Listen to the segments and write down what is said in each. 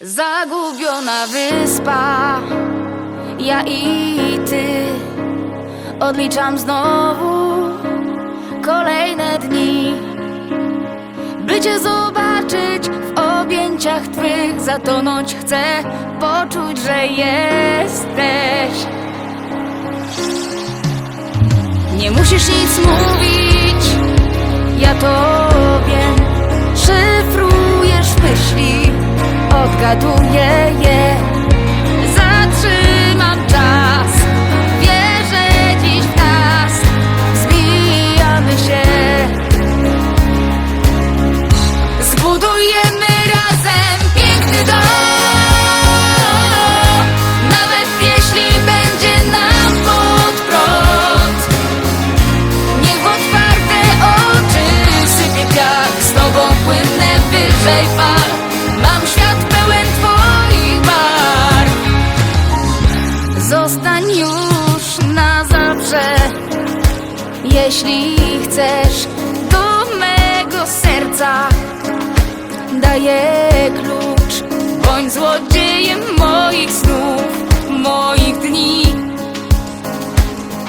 Zagubiona wyspa, ja i ty Odliczam znowu kolejne dni. By cię zobaczyć w objęciach twych Zatonąć chcę, poczuć, że jesteś. Nie musisz nic mówić, ja to jogador Jeśli chcesz do mego serca Daję klucz. Bądź złodziejem moich snów Moich dni.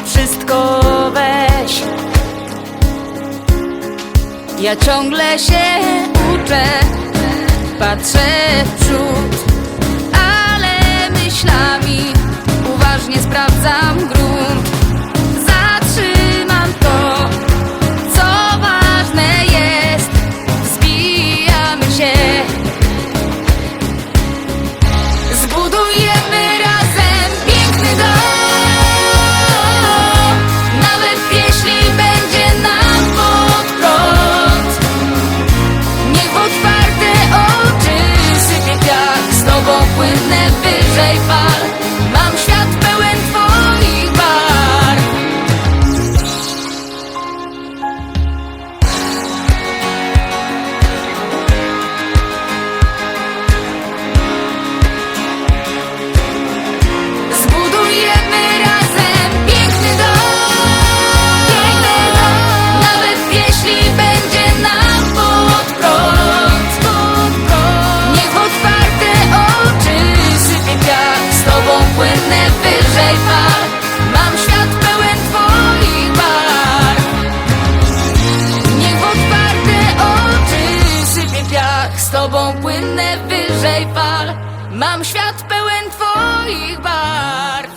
Wszystko weź. Ja ciągle się uczę Patrzę w przód Ale myślami Uważnie sprawdzam płynę wyżej z tobą płynę wyżej fal. Mam świat pełen twoich barw.